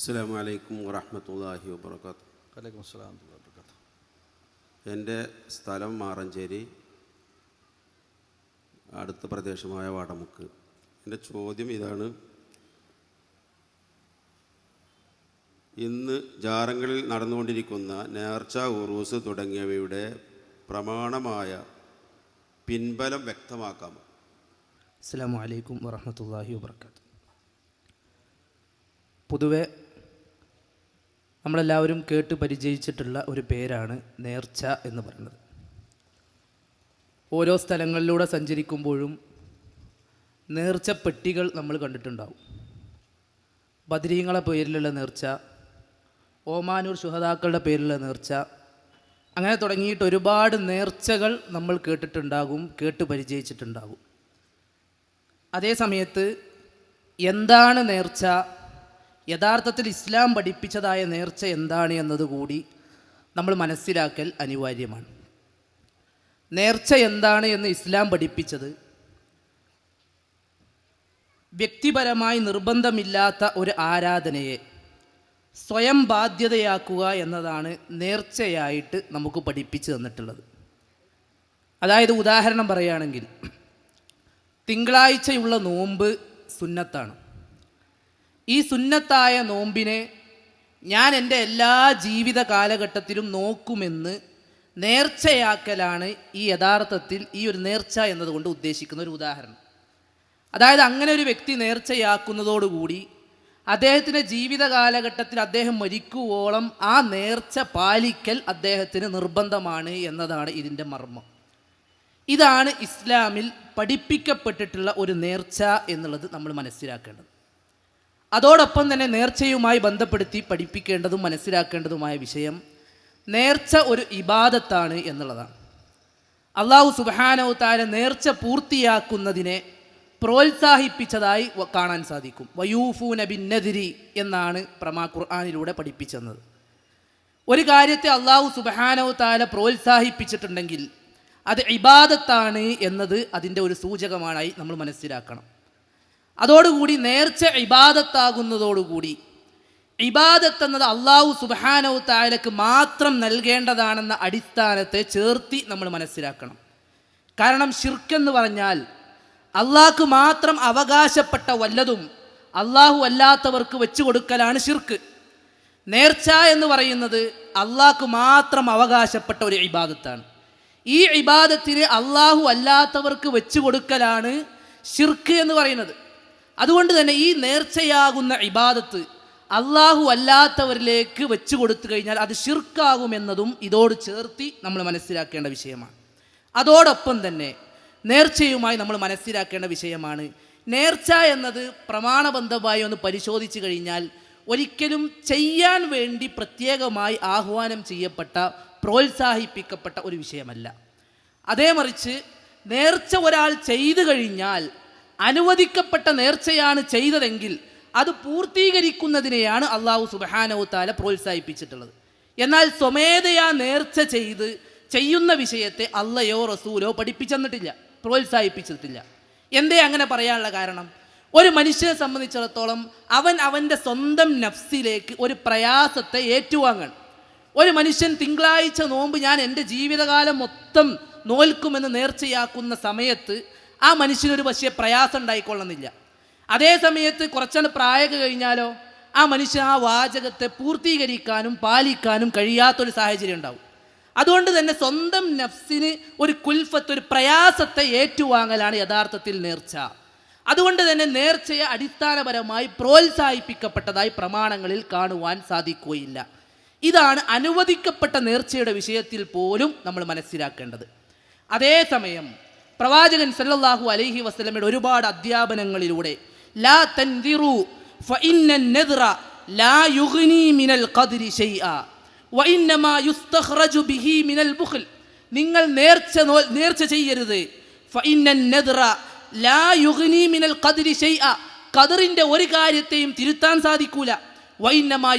അസ്സാം വലൈക്കും വറഹമത്തല്ലാഹി വാബർക്കാത്തു വലൈക്കും അസ്സാം വാത്തു എന്റെ സ്ഥലം മാറഞ്ചേരി അടുത്ത പ്രദേശമായ വടമുക്ക്. എന്റെ ചോദ്യം ഇതാണ്. ഇന്ന് ജാറങ്ങളിൽ നടന്നുകൊണ്ടിരിക്കുന്ന നേർച്ച ഉറൂസ് തുടങ്ങിയവയുടെ പ്രമാണമായ പിൻബലം വ്യക്തമാക്കാമോ? അസ്സാം വലൈക്കും വറഹമത്തല്ലാഹി വാബർക്കാത്തു പൊതുവെ നമ്മളെല്ലാവരും കേട്ട് പരിചയിച്ചിട്ടുള്ള ഒരു പേരാണ് നേർച്ച എന്ന് പറയുന്നത്. ഓരോ സ്ഥലങ്ങളിലൂടെ സഞ്ചരിക്കുമ്പോഴും നേർച്ച പെട്ടികൾ നമ്മൾ കണ്ടിട്ടുണ്ടാവും. ബദരീങ്ങളെ പേരിലുള്ള നേർച്ച ഓമാനൂർ ശുഹതാക്കളുടെ പേരിലുള്ള നേർച്ച അങ്ങനെ തുടങ്ങിയിട്ട് ഒരുപാട് നേർച്ചകൾ നമ്മൾ കേട്ടിട്ടുണ്ടാകും കേട്ട് പരിചയിച്ചിട്ടുണ്ടാകും. അതേ സമയത്ത് എന്താണ് നേർച്ച? യഥാർത്ഥത്തിൽ ഇസ്ലാം പഠിപ്പിച്ചതായ നേർച്ച എന്താണ് എന്നതുകൂടി നമ്മൾ മനസ്സിലാക്കൽ അനിവാര്യമാണ്. നേർച്ച എന്താണ് എന്ന് ഇസ്ലാം പഠിപ്പിച്ചത്? വ്യക്തിപരമായി നിർബന്ധമില്ലാത്ത ഒരു ആരാധനയെ സ്വയം ബാധ്യതയാക്കുക എന്നതാണ് നേർച്ചയായിട്ട് നമുക്ക് പഠിപ്പിച്ചു തന്നിട്ടുള്ളത്. അതായത് ഉദാഹരണം പറയുകയാണെങ്കിൽ തിങ്കളാഴ്ചയുള്ള നോമ്പ് സുന്നത്താണ്. ഈ സുന്നത്തായ നോമ്പിനെ ഞാൻ എന്റെ എല്ലാ ജീവിത കാലഘട്ടത്തിലും നോക്കുമെന്ന് നേർച്ചയാക്കലാണ് ഈ യഥാർത്ഥത്തിൽ ഈ ഒരു നേർച്ച എന്നതുകൊണ്ട് ഉദ്ദേശിക്കുന്ന ഒരു ഉദാഹരണം. അതായത് അങ്ങനെ ഒരു വ്യക്തി നേർച്ചയാക്കുന്നതോടുകൂടി അദ്ദേഹത്തിന്റെ ജീവിത കാലഘട്ടത്തിൽ അദ്ദേഹം മരിക്കുവോളം ആ നേർച്ച പാലിക്കൽ അദ്ദേഹത്തിന് നിർബന്ധമാണ് എന്നതാണ് ഇതിന്റെ മർമ്മം. ഇതാണ് ഇസ്ലാമിൽ പഠിപ്പിക്കപ്പെട്ടിട്ടുള്ള ഒരു നേർച്ച എന്നുള്ളത് നമ്മൾ മനസ്സിലാക്കേണ്ടത്. അതോടൊപ്പം തന്നെ നേർച്ചയുമായി ബന്ധപ്പെടുത്തി പഠിപ്പിക്കേണ്ടതും മനസ്സിലാക്കേണ്ടതുമായ വിഷയം നേർച്ച ഒരു ഇബാദത്താണ് എന്നുള്ളതാണ്. അള്ളാഹു സുബാനവ് താര നേർച്ച പൂർത്തിയാക്കുന്നതിനെ പ്രോത്സാഹിപ്പിച്ചതായി കാണാൻ സാധിക്കും. വയൂഫൂ നബിന്നതിരി എന്നാണ് പ്രമാ ഖുർആാനിലൂടെ പഠിപ്പിച്ചത് ഒരു കാര്യത്തെ അള്ളാഹു സുബഹാനവ് താല പ്രോത്സാഹിപ്പിച്ചിട്ടുണ്ടെങ്കിൽ അത് ഇബാദത്താണ് എന്നത് അതിന്റെ ഒരു സൂചകമാണായി നമ്മൾ മനസ്സിലാക്കണം. അതോടുകൂടി നേർച്ച ഇബാദത്താകുന്നതോടുകൂടി. ഇബാദത്ത് എന്നത് അള്ളാഹു സുബാനവു താലക്ക് മാത്രം നൽകേണ്ടതാണെന്ന അടിസ്ഥാനത്തെ ചേർത്തി നമ്മൾ മനസ്സിലാക്കണം. കാരണം ഷിർക്കെന്ന് പറഞ്ഞാൽ അള്ളാഹ്ക്ക് മാത്രം അവകാശപ്പെട്ട വല്ലതും അള്ളാഹു അല്ലാത്തവർക്ക് വെച്ചു കൊടുക്കലാണ് ഷിർക്ക് നേർച്ച എന്ന് പറയുന്നത് അള്ളാഹ്ക്ക് മാത്രം അവകാശപ്പെട്ട ഒരു ഇബാദത്താണ്. ഈ ഇബാദത്തിന് അള്ളാഹു അല്ലാത്തവർക്ക് വെച്ചു കൊടുക്കലാണ് ഷിർക്ക് എന്ന് പറയുന്നത്. അതുകൊണ്ട് തന്നെ ഈ നേർച്ചയാകുന്ന ഇബാദത്ത് അള്ളാഹു അല്ലാത്തവരിലേക്ക് വെച്ചു കൊടുത്തു കഴിഞ്ഞാൽ അത് ഷിർക്കാകുമെന്നതും ഇതോട് ചേർത്തി നമ്മൾ മനസ്സിലാക്കേണ്ട വിഷയമാണ്. അതോടൊപ്പം തന്നെ നേർച്ചയുമായി നമ്മൾ മനസ്സിലാക്കേണ്ട വിഷയമാണ്. നേർച്ച എന്നത് പ്രമാണബന്ധമായി ഒന്ന് പരിശോധിച്ചു കഴിഞ്ഞാൽ ഒരിക്കലും ചെയ്യാൻ വേണ്ടി പ്രത്യേകമായി ആഹ്വാനം ചെയ്യപ്പെട്ട പ്രോത്സാഹിപ്പിക്കപ്പെട്ട ഒരു വിഷയമല്ല. അതേ മറിച്ച് നേർച്ച ഒരാൾ ചെയ്തു കഴിഞ്ഞാൽ അനുവദിക്കപ്പെട്ട നേർച്ചയാണ് ചെയ്തതെങ്കിൽ അത് പൂർത്തീകരിക്കുന്നതിനെയാണ് അള്ളാഹു സുബാനവു താല പ്രോത്സാഹിപ്പിച്ചിട്ടുള്ളത്. എന്നാൽ സ്വമേധയാ നേർച്ച ചെയ്ത് ചെയ്യുന്ന വിഷയത്തെ അള്ളയോ റസൂലോ പഠിപ്പിച്ചെന്നിട്ടില്ല പ്രോത്സാഹിപ്പിച്ചിട്ടില്ല. എന്തേ അങ്ങനെ പറയാനുള്ള കാരണം? ഒരു മനുഷ്യനെ സംബന്ധിച്ചിടത്തോളം അവൻ അവന്റെ സ്വന്തം നഫ്സിലേക്ക് ഒരു പ്രയാസത്തെ ഏറ്റുവാങ്ങണം. ഒരു മനുഷ്യൻ തിങ്കളാഴ്ച നോമ്പ് ഞാൻ എന്റെ ജീവിതകാലം മൊത്തം നോൽക്കുമെന്ന് നേർച്ചയാക്കുന്ന സമയത്ത് ആ മനുഷ്യനൊരു പക്ഷേ പ്രയാസം ഉണ്ടായിക്കൊള്ളുന്നില്ല. അതേ സമയത്ത് കുറച്ചാണ് പ്രായമൊക്കെ കഴിഞ്ഞാലോ ആ മനുഷ്യൻ ആ വാചകത്തെ പൂർത്തീകരിക്കാനും പാലിക്കാനും കഴിയാത്തൊരു സാഹചര്യം ഉണ്ടാവും. അതുകൊണ്ട് തന്നെ സ്വന്തം നഫ്സിന് ഒരു കുൽഫത്ത് ഒരു പ്രയാസത്തെ ഏറ്റുവാങ്ങലാണ് യഥാർത്ഥത്തിൽ നേർച്ച. അതുകൊണ്ട് തന്നെ നേർച്ചയെ അടിസ്ഥാനപരമായി പ്രോത്സാഹിപ്പിക്കപ്പെട്ടതായി പ്രമാണങ്ങളിൽ കാണുവാൻ സാധിക്കുകയില്ല. ഇതാണ് അനുവദിക്കപ്പെട്ട നേർച്ചയുടെ വിഷയത്തിൽ പോലും നമ്മൾ മനസ്സിലാക്കേണ്ടത്. അതേസമയം പ്രവാചകൻ സല്ലല്ലാഹു അലൈഹി വസ്ലമയുടെ ഒരുപാട് അധ്യാപനങ്ങളിലൂടെ ലാ ലാ മിനൽ ഖദ്രി ബിഹി മിനൽ ബുഖ്ൽ. നിങ്ങൾ നേർച്ച നേർച്ച ചെയ്യരുത്. ലാ മിനൽ ഖദ്രി ഒരു കാര്യത്തെയും തിരുത്താൻ സാധിക്കൂല. വൈന്നമാ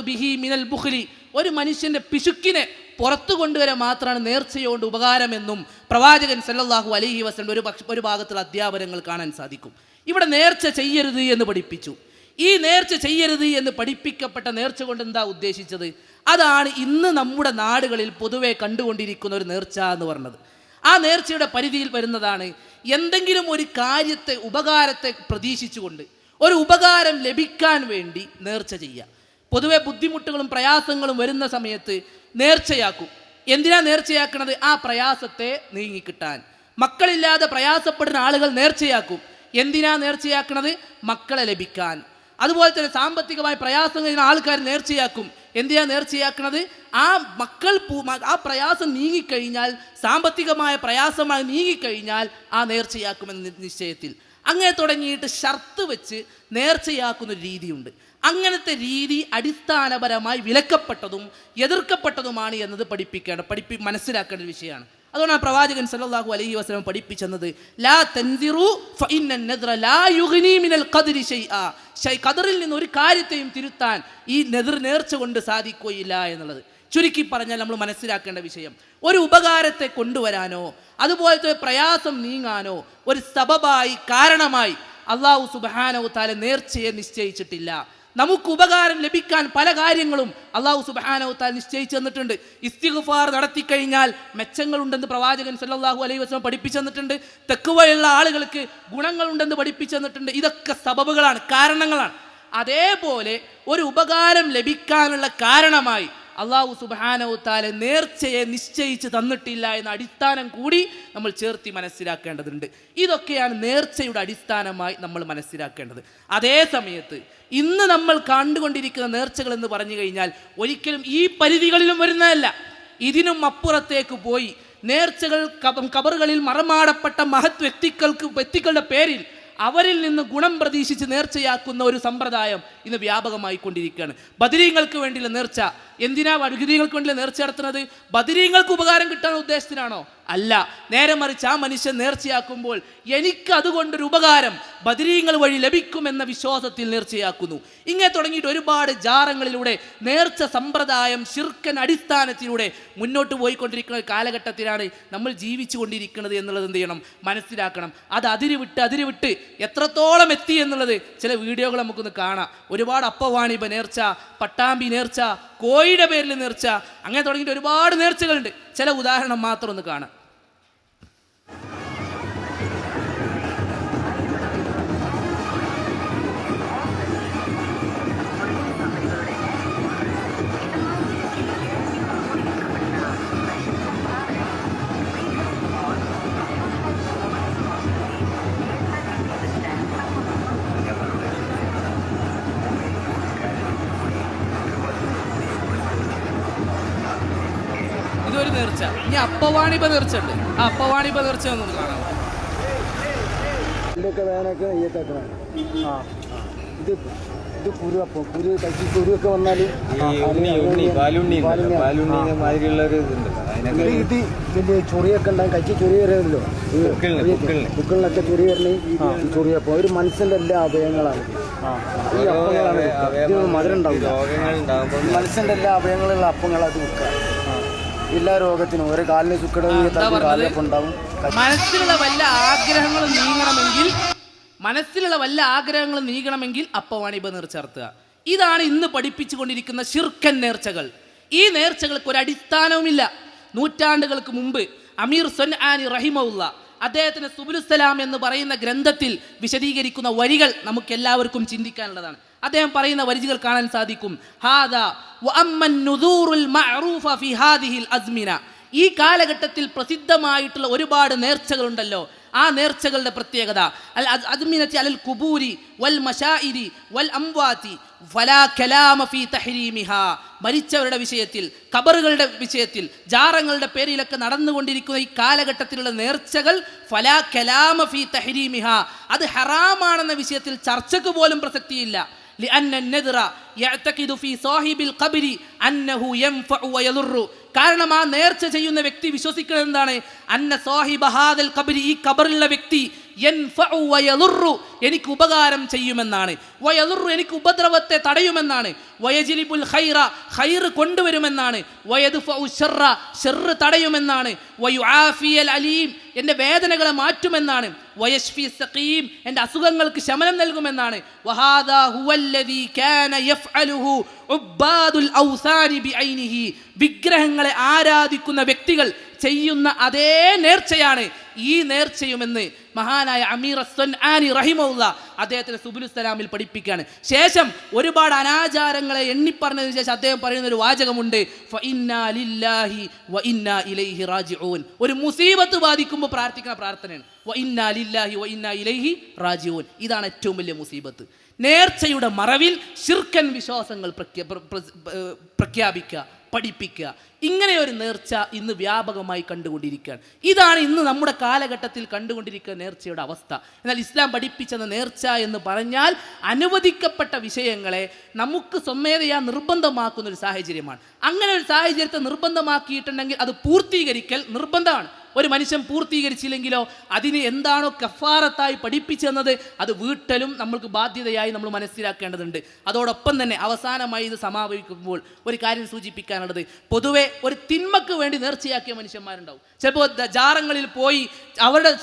ബിഹി മിനൽ ബുഖ്ലി. ഒരു മനുഷ്യന്റെ പിശുക്കിനെ പുറത്തു കൊണ്ടുവരാൻ മാത്രമാണ് നേർച്ചയോണ്ട് ഉപകാരമെന്നും പ്രവാചകൻ സല്ലല്ലാഹു അലൈഹി വസല്ലം ഒരു പക്ഷ ഒരു ഭാഗത്തുള്ള അധ്യാപനങ്ങൾ കാണാൻ സാധിക്കും. ഇവിടെ നേർച്ച ചെയ്യരുത് എന്ന് പഠിപ്പിച്ചു. ഈ നേർച്ച ചെയ്യരുത് എന്ന് പഠിപ്പിക്കപ്പെട്ട നേർച്ച കൊണ്ട് എന്താ ഉദ്ദേശിച്ചത്? അതാണ് ഇന്ന് നമ്മുടെ നാടുകളിൽ പൊതുവെ കണ്ടുകൊണ്ടിരിക്കുന്ന ഒരു നേർച്ച എന്ന് പറഞ്ഞത്. ആ നേർച്ചയുടെ പരിധിയിൽ വരുന്നതാണ് എന്തെങ്കിലും ഒരു കാര്യത്തെ ഉപകാരത്തെ പ്രതീക്ഷിച്ചുകൊണ്ട് ഒരു ഉപകാരം ലഭിക്കാൻ വേണ്ടി നേർച്ച ചെയ്യുക. പൊതുവെ ബുദ്ധിമുട്ടുകളും പ്രയാസങ്ങളും വരുന്ന സമയത്ത് നേർച്ചയാക്കും. എന്തിനാ നേർച്ചയാക്കുന്നത് ആ പ്രയാസത്തെ നീങ്ങിക്കിട്ടാൻ. മക്കളില്ലാതെ പ്രയാസപ്പെടുന്ന ആളുകൾ നേർച്ചയാക്കും. എന്തിനാ നേർച്ചയാക്കുന്നത് മക്കളെ ലഭിക്കാൻ. അതുപോലെ തന്നെ സാമ്പത്തികമായ പ്രയാസം കഴിഞ്ഞ ആൾക്കാർ നേർച്ചയാക്കും. എന്തിനാ നേർച്ചയാക്കുന്നത് ആ മക്കൾ ആ പ്രയാസം നീങ്ങിക്കഴിഞ്ഞാൽ സാമ്പത്തികമായ പ്രയാസമായി നീങ്ങിക്കഴിഞ്ഞാൽ ആ നേർച്ചയാക്കുമെന്ന നിശ്ചയത്തിൽ. അങ്ങനെ തുടങ്ങിയിട്ട് ഷർത്ത് വെച്ച് നേർച്ചയാക്കുന്ന ഒരു രീതിയുണ്ട്. അങ്ങനത്തെ രീതി അടിസ്ഥാനപരമായി വിലക്കപ്പെട്ടതും എതിർക്കപ്പെട്ടതുമാണ് എന്നത് പഠിപ്പിക്കേണ്ട പഠിപ്പി മനസ്സിലാക്കേണ്ട ഒരു വിഷയമാണ്. അതുകൊണ്ടാണ് പ്രവാചകൻ സല്ലാഹു അലൈഹി വസ്ലം പഠിപ്പിച്ചത് ലാ തൻസിറു ലാ നിന്ന് ഒരു കാര്യത്തെയും തിരുത്താൻ ഈ നെതിർ നേർച്ച കൊണ്ട് സാധിക്കുകയില്ല എന്നുള്ളത്. ചുരുക്കി പറഞ്ഞാൽ നമ്മൾ മനസ്സിലാക്കേണ്ട വിഷയം ഒരു ഉപകാരത്തെ കൊണ്ടുവരാനോ അതുപോലത്തെ പ്രയാസം നീങ്ങാനോ ഒരു സബബായി കാരണമായി അള്ളാഹു സുബാനോ താല നേർച്ചയെ നിശ്ചയിച്ചിട്ടില്ല. നമുക്ക് ഉപകാരം ലഭിക്കാൻ പല കാര്യങ്ങളും അള്ളാഹു സുബാനവത്താൽ താൽ നിശ്ചയിച്ചു തന്നിട്ടുണ്ട്. ഇസ്തിഗ്ഫാർ നടത്തിക്കഴിഞ്ഞാൽ മെച്ചങ്ങളുണ്ടെന്ന് പ്രവാചകൻ സല്ലാഹു അലൈഹി വസ്ലം പഠിപ്പിച്ചു തന്നിട്ടുണ്ട്. തെക്കുവയുള്ള ആളുകൾക്ക് ഗുണങ്ങളുണ്ടെന്ന് പഠിപ്പിച്ചു തന്നിട്ടുണ്ട്. ഇതൊക്കെ സബബുകളാണ് കാരണങ്ങളാണ്. അതേപോലെ ഒരു ഉപകാരം ലഭിക്കാനുള്ള കാരണമായി അള്ളാഹു സുബാനവുത്താലെ നേർച്ചയെ നിശ്ചയിച്ച് തന്നിട്ടില്ല എന്ന അടിസ്ഥാനം കൂടി നമ്മൾ ചേർത്തി മനസ്സിലാക്കേണ്ടതുണ്ട്. ഇതൊക്കെയാണ് നേർച്ചയുടെ അടിസ്ഥാനമായി നമ്മൾ മനസ്സിലാക്കേണ്ടത്. അതേ സമയത്ത് ഇന്ന് നമ്മൾ കണ്ടുകൊണ്ടിരിക്കുന്ന നേർച്ചകൾ എന്ന് പറഞ്ഞു കഴിഞ്ഞാൽ ഒരിക്കലും ഈ പരിധികളിലും വരുന്നതല്ല. ഇതിനും അപ്പുറത്തേക്ക് പോയി നേർച്ചകൾ കബറുകളിൽ മറമാടപ്പെട്ട മഹത് വ്യക്തികൾക്ക് വ്യക്തികളുടെ പേരിൽ അവരിൽ നിന്ന് ഗുണം പ്രതീക്ഷിച്ച് നേർച്ചയാക്കുന്ന ഒരു സമ്പ്രദായം ഇന്ന് വ്യാപകമായി കൊണ്ടിരിക്കുകയാണ് ബദിരീങ്ങൾക്ക് വേണ്ടിയുള്ള നേർച്ച. എന്തിനാ വടുഗിരികൾക്ക് വേണ്ടിയുള്ള നേർച്ച നടത്തുന്നത്? ബദിരീങ്ങൾക്ക് ഉപകാരം കിട്ടാൻ ഉദ്ദേശത്തിനാണോ? അല്ല നേരെ മറിച്ച് ആ മനുഷ്യൻ നേർച്ചയാക്കുമ്പോൾ എനിക്ക് അതുകൊണ്ടൊരു ഉപകാരം ബദരീങ്ങൾ വഴി ലഭിക്കുമെന്ന വിശ്വാസത്തിൽ നേർച്ചയാക്കുന്നു. ഇങ്ങനെ തുടങ്ങിയിട്ട് ഒരുപാട് ജാറങ്ങളിലൂടെ നേർച്ച സമ്പ്രദായം ശിർക്കൻ അടിസ്ഥാനത്തിലൂടെ മുന്നോട്ട് പോയിക്കൊണ്ടിരിക്കുന്ന കാലഘട്ടത്തിലാണ് നമ്മൾ ജീവിച്ചു കൊണ്ടിരിക്കുന്നത് എന്നുള്ളത് എന്ത് ചെയ്യണം? മനസ്സിലാക്കണം. അത് അതിരുവിട്ട് അതിരുവിട്ട് അതിര് വിട്ട് എത്രത്തോളം എത്തി എന്നുള്ളത് ചില വീഡിയോകൾ നമുക്കൊന്ന് കാണാം. ഒരുപാട് അപ്പവാണിപ്പ നേർച്ച പട്ടാമ്പി നേർച്ച കോഴിയുടെ പേരിൽ നേർച്ച. അങ്ങനെ തുടങ്ങിയിട്ട് ഒരുപാട് നേർച്ചകളുണ്ട്. ചില ഉദാഹരണം മാത്രം ഒന്ന് കാണാം. ഇനി അപ്പവാണി നേർച്ച ഉണ്ട് ആ അപ്പവാണി നേർച്ച ഒന്ന് കാണാം. ഇതിലൊക്കെ വേനൊക്കെ നെയ്യത്താക്കണം. ആ ഇത് ഇത് കുരു അപ്പം കുരു കഴിച്ച് കുരുവൊക്കെ വന്നാൽ ഈ ഒരു ഇതുണ്ടല്ലോ. അതിനൊക്കെ ഇത് ഇത് വലിയ ചൊറിയൊക്കെ ഉണ്ടാകും കഴിച്ച് ചൊറി വരുമല്ലോ. പുക്കിളിന്, പുക്കിളിന്. പുക്കളിനൊക്കെ ചൊറി വരണ. ഈ ചൊറിയപ്പം ഒരു മനുഷ്യന്റെ എല്ലാ അവയവങ്ങളാണ്. ഈ അപ്പങ്ങളാണ് മധുരം ഉണ്ടാവില്ല. എല്ലാ അവയവങ്ങളുള്ള അപ്പങ്ങൾ അത് എല്ലാ രോഗത്തിനും ഒരു കാലിന് ഉണ്ടാവും. മനസ്സിലുള്ള വല്ല ആഗ്രഹങ്ങളും നീങ്ങണമെങ്കിൽ മനസ്സിലുള്ള വല്ല ആഗ്രഹങ്ങളും നീങ്ങണമെങ്കിൽ അപ്പവാണിപ നേർച്ച നേർച്ചേർത്തുക ഇതാണ് ഇന്ന് പഠിപ്പിച്ചു കൊണ്ടിരിക്കുന്ന ശിർക്കൻ നേർച്ചകൾ. ഈ നേർച്ചകൾക്ക് ഒരു അടിസ്ഥാനവുമില്ല. നൂറ്റാണ്ടുകൾക്ക് മുമ്പ് അമീർ സൊൻ ആനി റഹിമുള്ള അദ്ദേഹത്തിന് സുബുലുസലാം എന്ന് പറയുന്ന ഗ്രന്ഥത്തിൽ വിശദീകരിക്കുന്ന വരികൾ നമുക്ക് എല്ലാവർക്കും ചിന്തിക്കാനുള്ളതാണ്. അദ്ദേഹം പറയുന്ന വരികൾ കാണാൻ സാധിക്കും. അസ്മിന. ഈ കാലഘട്ടത്തിൽ പ്രസിദ്ധമായിട്ടുള്ള ഒരുപാട് നേർച്ചകളുണ്ടല്ലോ. ആ നേർച്ചകളുടെ പ്രത്യേകത. അൽ അലൽ വൽ വൽ വലാ മരിച്ചവരുടെ വിഷയത്തിൽ കബറുകളുടെ വിഷയത്തിൽ ജാറങ്ങളുടെ പേരിലൊക്കെ നടന്നുകൊണ്ടിരിക്കുന്ന ഈ കാലഘട്ടത്തിലുള്ള നേർച്ചകൾ ഫലാ കലാമ ഫീ തഹ്രീമിഹ. അത് ഹറാമാണെന്ന വിഷയത്തിൽ ചർച്ചയ്ക്ക് പോലും പ്രസക്തിയില്ല. കാരണം ആ നേർച്ച ചെയ്യുന്ന വ്യക്തി വിശ്വസിക്കുന്നത് എന്താണ്? അന്ന സാഹിബ ഹാദൽ ഖബ്രി ഈ ഖബറിലുള്ള വ്യക്തി എനിക്ക് ഉപകാരം ചെയ്യുമെന്നാണ്. വയലുറു എനിക്ക് ഉപദ്രവത്തെ തടയുമെന്നാണ്. വയജിലിബുൽ ഖൈറ ഖൈർ കൊണ്ടുവരുമെന്നാണ്. വയദ്ഫഉ ശർറ തടയുമെന്നാണ് തടയുമെന്നാണ്. വയുആഫിയൽ അലീം എന്റെ വേദനകളെ മാറ്റുമെന്നാണ്. വയഷ്ഫി സഖീം എന്റെ അസുഖങ്ങൾക്ക് ശമനം നൽകുമെന്നാണ്. വിഗ്രഹങ്ങളെ ആരാധിക്കുന്ന വ്യക്തികൾ ചെയ്യുന്ന അതേ നേർച്ചയാണ് ഈ നേർച്ചയുമെന്ന് മഹാനായ അമീർ ആനി റഹിമുള്ള അദ്ദേഹത്തിന് സുബുലുസ്സലാമിൽ പഠിപ്പിക്കുകയാണ്. ശേഷം ഒരുപാട് അനാചാരങ്ങളെ എണ്ണിപ്പറഞ്ഞതിന് ശേഷം അദ്ദേഹം പറയുന്ന ഒരു വാചകമുണ്ട് ഒരു മുസീബത്ത് ബാധിക്കുമ്പോൾ പ്രാർത്ഥിക്കുന്ന പ്രാർത്ഥനയാണ്. റാജിഊൻ. ഇതാണ് ഏറ്റവും വലിയ മുസീബത്ത്. നേർച്ചയുടെ മറവിൽ ശിർക്കൻ വിശ്വാസങ്ങൾ പ്രഖ്യാപിക്കുക. പഠിപ്പിക്കുക. ഇങ്ങനെ ഒരു നേർച്ച ഇന്ന് വ്യാപകമായി കണ്ടുകൊണ്ടിരിക്കുകയാണ്. ഇതാണ് ഇന്ന് നമ്മുടെ കാലഘട്ടത്തിൽ കണ്ടുകൊണ്ടിരിക്കുന്ന നേർച്ചയുടെ അവസ്ഥ. എന്നാൽ ഇസ്ലാം പഠിപ്പിച്ചെന്ന നേർച്ച എന്ന് പറഞ്ഞാൽ അനുവദിക്കപ്പെട്ട വിഷയങ്ങളെ നമുക്ക് സ്വമേധയാ നിർബന്ധമാക്കുന്ന ഒരു സാഹചര്യമാണ്. അങ്ങനെ ഒരു സാഹചര്യത്തെ നിർബന്ധമാക്കിയിട്ടുണ്ടെങ്കിൽ അത് പൂർത്തീകരിക്കൽ നിർബന്ധമാണ്. ഒരു മനുഷ്യൻ പൂർത്തീകരിച്ചില്ലെങ്കിലോ അതിന് എന്താണോ കഫാറത്തായി പഠിപ്പിച്ചെന്നത് അത് വീട്ടലും നമ്മൾക്ക് ബാധ്യതയായി നമ്മൾ മനസ്സിലാക്കേണ്ടതുണ്ട്. അതോടൊപ്പം തന്നെ അവസാനമായി ഇത് സമാപിക്കുമ്പോൾ ഒരു കാര്യം സൂചിപ്പിക്കാനുള്ളത്. പൊതുവെ ഒരു തിന്മക്ക് വേണ്ടി നേർച്ചയാക്കിയ മനുഷ്യന്മാരുണ്ടാവും. ചിലപ്പോൾ ജാറങ്ങളിൽ പോയി അവരുടെ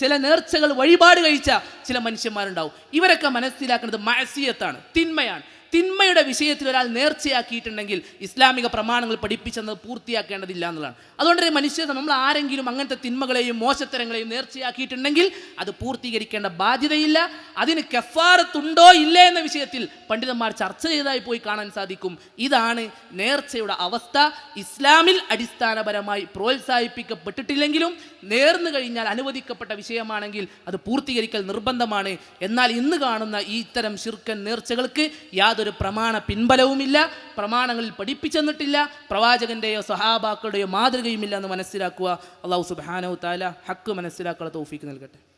ചില നേർച്ചകൾ വഴിപാട് കഴിച്ച ചില മനുഷ്യന്മാരുണ്ടാവും. ഇവരൊക്കെ മനസ്സിലാക്കുന്നത് മഴസിയത്താണ് തിന്മയാണ്. തിന്മയുടെ വിഷയത്തിൽ ഒരാൾ നേർച്ചയാക്കിയിട്ടുണ്ടെങ്കിൽ ഇസ്ലാമിക പ്രമാണങ്ങൾ പഠിപ്പിച്ചെന്നത് പൂർത്തിയാക്കേണ്ടതില്ല എന്നുള്ളതാണ്. അതുകൊണ്ട് മനുഷ്യ നമ്മൾ ആരെങ്കിലും അങ്ങനത്തെ തിന്മകളെയും മോശത്തരങ്ങളെയും നേർച്ചയാക്കിയിട്ടുണ്ടെങ്കിൽ അത് പൂർത്തീകരിക്കേണ്ട ബാധ്യതയില്ല. അതിന് കെഫാറത്തുണ്ടോ ഇല്ലേ എന്ന വിഷയത്തിൽ പണ്ഡിതന്മാർ ചർച്ച ചെയ്തായി പോയി കാണാൻ സാധിക്കും. ഇതാണ് നേർച്ചയുടെ അവസ്ഥ. ഇസ്ലാമിൽ അടിസ്ഥാനപരമായി പ്രോത്സാഹിപ്പിക്കപ്പെട്ടിട്ടില്ലെങ്കിലും നേർന്നു കഴിഞ്ഞാൽ അനുവദിക്കപ്പെട്ട വിഷയമാണെങ്കിൽ അത് പൂർത്തീകരിക്കൽ നിർബന്ധമാണ്. എന്നാൽ ഇന്ന് കാണുന്ന ഈ ഇത്തരം ശിർക്കൻ നേർച്ചകൾക്ക് യാതൊരു പ്രമാണ പിൻബലവുമില്ല പ്രമാണങ്ങളിൽ പഠിപ്പിച്ചെന്നിട്ടില്ല പ്രവാചകന്റെയോ സഹാബാക്കളുടെയോ മാതൃകയുമില്ല എന്ന് മനസ്സിലാക്കുക. അള്ളാഹു സുബാനോ താല ഹക്ക് മനസ്സിലാക്കാനുള്ള തൗഫീക്ക് നൽകട്ടെ.